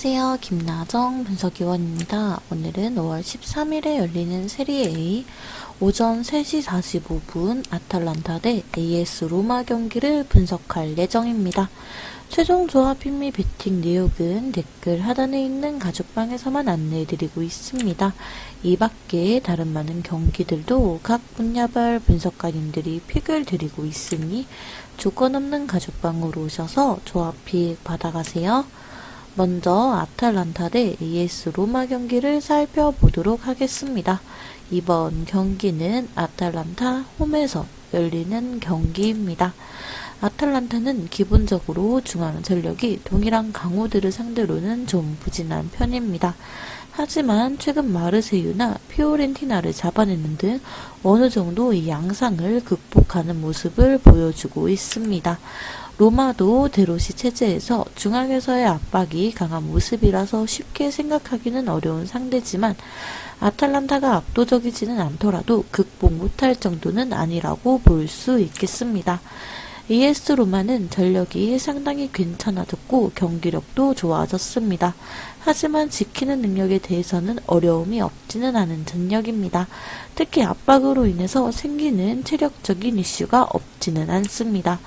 안녕하세요. 김나정 분석위원입니다. 오늘은 5월 13일에 열리는 세리에 A 오전 3시 45분 아탈란타 대 AS 로마 경기를 분석할 예정입니다. 최종 조합 핀미 배팅 내역은 댓글 하단에 있는 가족방에서만 안내해드리고 있습니다. 이 밖에 다른 많은 경기들도 각 분야별 분석가님들이 픽을 드리고 있으니 조건 없는 가족방으로 오셔서 조합 픽 받아가세요. 먼저 아탈란타 대 AS 로마 경기를 살펴보도록 하겠습니다. 이번 경기는 아탈란타 홈에서 열리는 경기입니다. 아탈란타는 기본적으로 중앙 전력이 동일한 강호들을 상대로는 좀 부진한 편입니다. 하지만 최근 마르세유나 피오렌티나를 잡아내는 등 어느 정도 이 양상을 극복하는 모습을 보여주고 있습니다. 로마도 데로시 체제에서 중앙에서의 압박이 강한 모습이라서 쉽게 생각하기는 어려운 상대지만 아탈란타가 압도적이지는 않더라도 극복 못할 정도는 아니라고 볼 수 있겠습니다. ES 로마는 전력이 상당히 괜찮아졌고 경기력도 좋아졌습니다. 하지만 지키는 능력에 대해서는 어려움이 없지는 않은 전력입니다. 특히 압박으로 인해서 생기는 체력적인 이슈가 없지는 않습니다.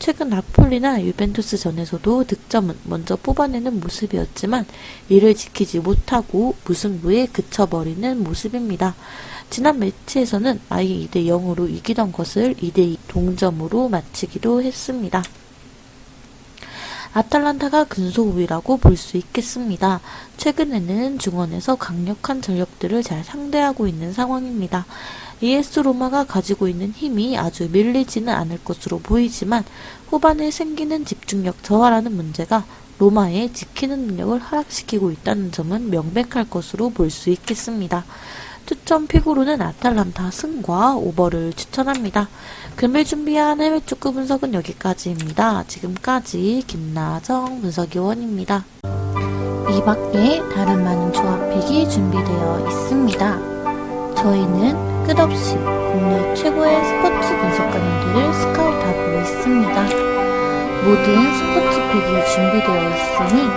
최근 나폴리나 유벤투스 전에서도 득점은 먼저 뽑아내는 모습이었지만 이를 지키지 못하고 무승부에 그쳐버리는 모습입니다. 지난 매치에서는 아예 2대 0으로 이기던 것을 2대 2 동점으로 마치기도 했습니다. 아탈란타가 근소 우위라고 볼 수 있겠습니다. 최근에는 중원에서 강력한 전력들을 잘 상대하고 있는 상황입니다. ES 로마가 가지고 있는 힘이 아주 밀리지는 않을 것으로 보이지만 후반에 생기는 집중력 저하라는 문제가 로마의 지키는 능력을 하락시키고 있다는 점은 명백할 것으로 볼 수 있겠습니다. 추천 픽으로는 아탈란타 승과 오버를 추천합니다. 금일 준비한 해외 축구 분석은 여기까지입니다. 지금까지 김나정 분석위원입니다. 이 밖에 다른 많은 조합픽이 준비되어 있습니다. 저희는 끝없이 국내 최고의 스포츠 분석가님들을 스카우트하고 있습니다. 모든 스포츠픽이 준비되어 있으니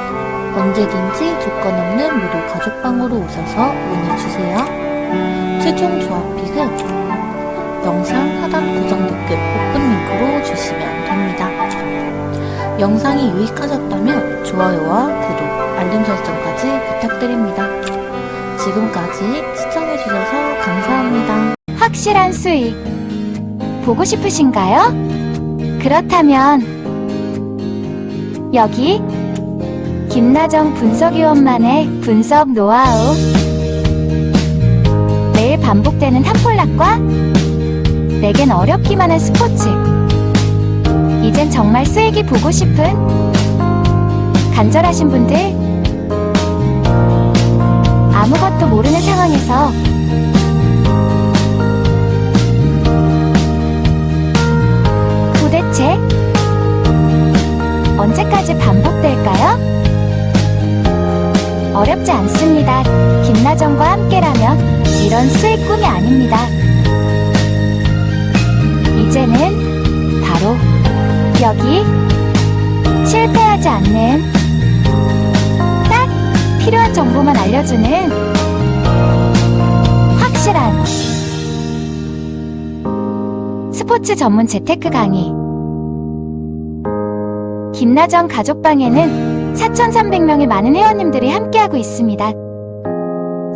언제든지 조건 없는 무료 가족방으로 오셔서 문의 주세요. 최종 조합픽은 영상 하단 고정 댓글 오픈 링크로 주시면 됩니다. 영상이 유익하셨다면 좋아요와 구독, 알림 설정까지 부탁드립니다. 지금까지 시청해주셔서 감사합니다. 확실한 수익 보고 싶으신가요? 그렇다면 여기 김나정 분석위원만의 분석 노하우 매일 반복되는 탑폴락과 내겐 어렵기만 한 스포츠 이젠 정말 수익이 보고 싶은 간절하신 분들 아무것도 모르는 상황에서 도대체 언제까지 반복될까요? 어렵지 않습니다. 김나정과 함께라면 이런 수익 꿈이 아닙니다. 이제는 바로 여기 실패하지 않는 딱 필요한 정보만 알려주는 확실한 스포츠 전문 재테크 강의 김나정 가족방에는 4,300명의 많은 회원님들이 함께하고 있습니다.